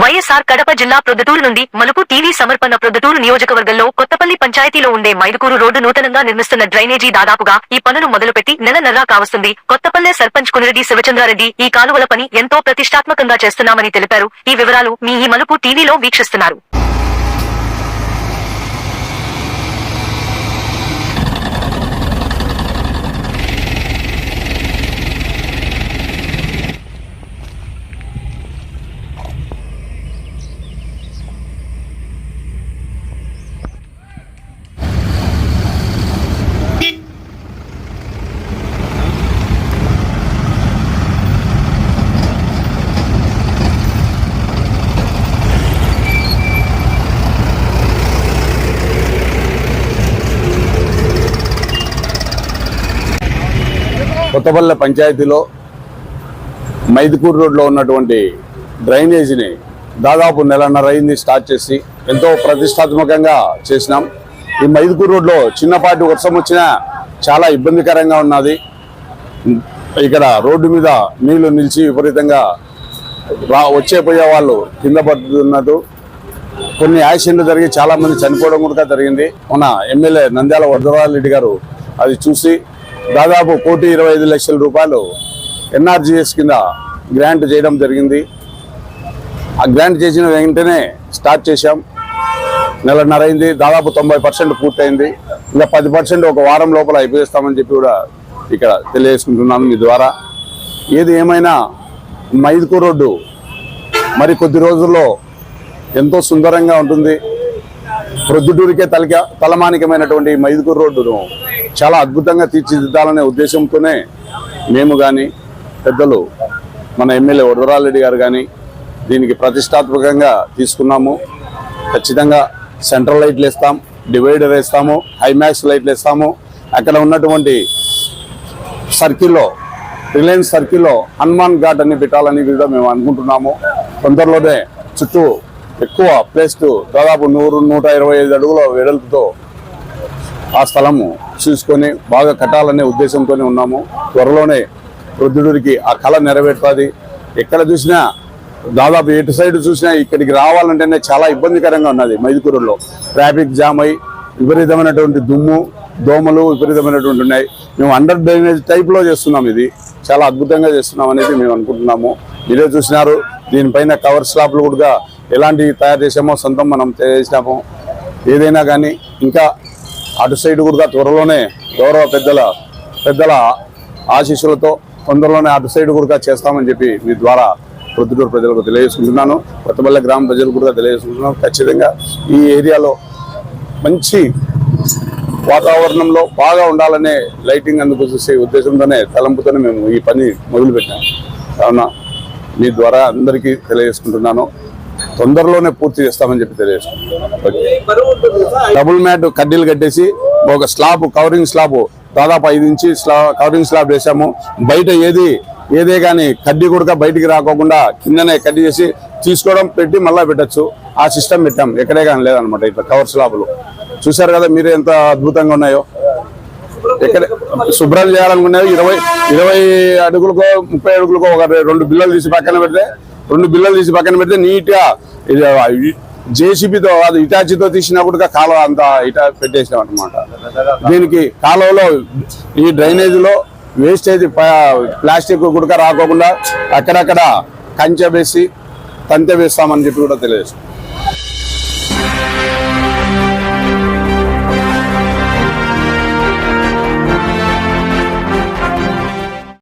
వైఎస్ఆర్ కడప జిల్లా ప్రొద్దుటూరు నుండి మలుపు టీవీ సమర్పణ ప్రొద్దుటూరు నియోజకవర్గంలో కొత్తపల్లి పంచాయతీలో ఉండే మైదుకూరు రోడ్డు నూతనంగా నిర్మిస్తున్న డ్రైనేజీ దాదాపుగా ఈ పనులు మొదలుపెట్టి నెలన్నర కావస్తుంది. కొత్తపల్లె సర్పంచ్ కునిరెడ్డి శివచంద్రారెడ్డి ఈ కాలువల పని ఎంతో ప్రతిష్టాత్మకంగా చేస్తున్నామని తెలిపారు. ఈ వివరాలు మీ ఈ మలుపు టీవీలో వీక్షిస్తున్నారు. కొత్తపల్లె పంచాయతీలో మైదుకూరు రోడ్లో ఉన్నటువంటి డ్రైనేజీని దాదాపు నెలన్నర అయింది స్టార్ట్ చేసి ఎంతో ప్రతిష్టాత్మకంగా చేసినాం. ఈ మైదుకూరు రోడ్లో చిన్నపాటి వర్షం వచ్చినా చాలా ఇబ్బందికరంగా ఉన్నది. ఇక్కడ రోడ్డు మీద నీళ్ళు నిలిచి విపరీతంగా రా వచ్చే పోయే వాళ్ళు కింద పడుతున్నట్టు. కొన్ని యాక్సిడెంట్లు జరిగి చాలా మంది చనిపోవడం కూడా జరిగింది. మన ఎమ్మెల్యే నంద్యాల వరదరాజరెడ్డి గారు అది చూసి దాదాపు కోటి ఇరవై ఐదు లక్షల రూపాయలు ఎన్ఆర్జీఎస్ కింద గ్రాంట్ చేయడం జరిగింది. ఆ గ్రాంట్ చేసిన వెంటనే స్టార్ట్ చేశాం. నెలన్నర అయింది. దాదాపు తొంభై పర్సెంట్ పూర్తయింది. ఇంకా పది పర్సెంట్ ఒక వారం లోపల అయిపోయిస్తామని చెప్పి కూడా ఇక్కడ తెలియజేసుకుంటున్నాను మీ ద్వారా. ఏది ఏమైనా మైదుకు రోడ్డు మరి కొద్ది రోజుల్లో ఎంతో సుందరంగా ఉంటుంది. ప్రొద్దుటూరికే తలక తలమానికమైనటువంటి మైదుకూరు రోడ్డును చాలా అద్భుతంగా తీర్చిదిద్దాలనే ఉద్దేశంతోనే మేము కానీ పెద్దలు మన ఎమ్మెల్యే వరదరారెడ్డి గారు కానీ దీనికి ప్రతిష్టాత్మకంగా తీసుకున్నాము. ఖచ్చితంగా సెంట్రల్ లైట్లు వేస్తాం డివైడర్ వేస్తాము హైమాక్స్ లైట్లు వేస్తాము. అక్కడ ఉన్నటువంటి సర్కిల్లో రిలయన్స్ సర్కిల్లో హనుమాన్ ఘాట్ అని పెట్టాలని కూడా మేము అనుకుంటున్నాము. తొందరలోనే చుట్టూ ఎక్కువ ప్లేస్ దాదాపు నూరు నూట ఇరవై ఐదు అడుగుల వెడల్పుతో ఆ స్థలము చూసుకొని బాగా కట్టాలనే ఉద్దేశంతోనే ఉన్నాము. త్వరలోనే వృద్ధుడికి ఆ కళ నెరవేరుతుంది. ఎక్కడ చూసినా దాదాపు ఎటు సైడ్ చూసినా ఇక్కడికి రావాలంటేనే చాలా ఇబ్బందికరంగా ఉన్నది మైదుకూరులో. ట్రాఫిక్ జామ్ అయి విపరీతమైనటువంటి దుమ్ము దోమలు విపరీతమైనటువంటి ఉన్నాయి. మేము అండర్ డ్రైనేజ్ టైప్లో చేస్తున్నాం ఇది. చాలా అద్భుతంగా చేస్తున్నాం అనేది మేము అనుకుంటున్నాము. మీరే చూసినారు దీనిపైన కవర్ స్లాబ్లు కూడా ఎలాంటివి తయారు చేసామో సొంతం మనం చేసినాము. ఏదైనా కానీ ఇంకా అటు సైడ్ కూడా త్వరలోనే గౌరవ పెద్దల పెద్దల ఆశీస్సులతో తొందరలోనే అటు సైడ్ కూడా చేస్తామని చెప్పి మీ ద్వారా ప్రొద్దుటూరు ప్రజలకు తెలియజేసుకుంటున్నాను. కొత్తపల్లె గ్రామ ప్రజలకు కూడా తెలియజేసుకుంటున్నాను. ఖచ్చితంగా ఈ ఏరియాలో మంచి వాతావరణంలో బాగా ఉండాలనే లైటింగ్ అందుకు చూసే ఉద్దేశంతోనే తలంపుతోనే మేము ఈ పని మొదలుపెట్టాము కావున మీ ద్వారా అందరికీ తెలియజేసుకుంటున్నాను. తొందరలోనే పూర్తి చేస్తామని చెప్పి తెలియజేస్తాం. డబుల్ మ్యాట్ కడ్డీలు కట్టేసి ఒక స్లాబ్ కవరింగ్ స్లాబ్ దాదాపు ఐదు ఇంచి స్లా కవరింగ్ స్లాబ్ వేసాము. బయట ఏది ఏదే కానీ కడ్డీ కూడా బయటికి రాకోకుండా కిందనే కడ్డీ చేసి తీసుకోవడం పెట్టి మళ్ళీ పెట్టచ్చు. ఆ సిస్టమ్ పెట్టాం. ఎక్కడే కానీ లేదనమాట ఇట్లా కవర్ స్లాబ్లు చూసారు కదా మీరు ఎంత అద్భుతంగా ఉన్నాయో. ఎక్కడ శుభ్రం చేయాలనుకునేది ఇరవై ఇరవై అడుగులకో ముప్పై అడుగులకో ఒక రెండు బిల్లలు తీసి పక్కన పెడితే రెండు బిల్లలు తీసి పక్కన పెడితే నీట్గా జేసీబీతో అది ఇటాచీతో తీసినప్పుడు కాలువ అంతా ఇటా పెట్టేసినాం అనమాట దీనికి కాలువలో ఈ డ్రైనేజీలో వేస్టేజ్ ప్లాస్టిక్ గుడక రాకోకుండా అక్కడక్కడ కంచె వేసి తంతె వేస్తామని చెప్పి కూడా తెలియజేస్తాం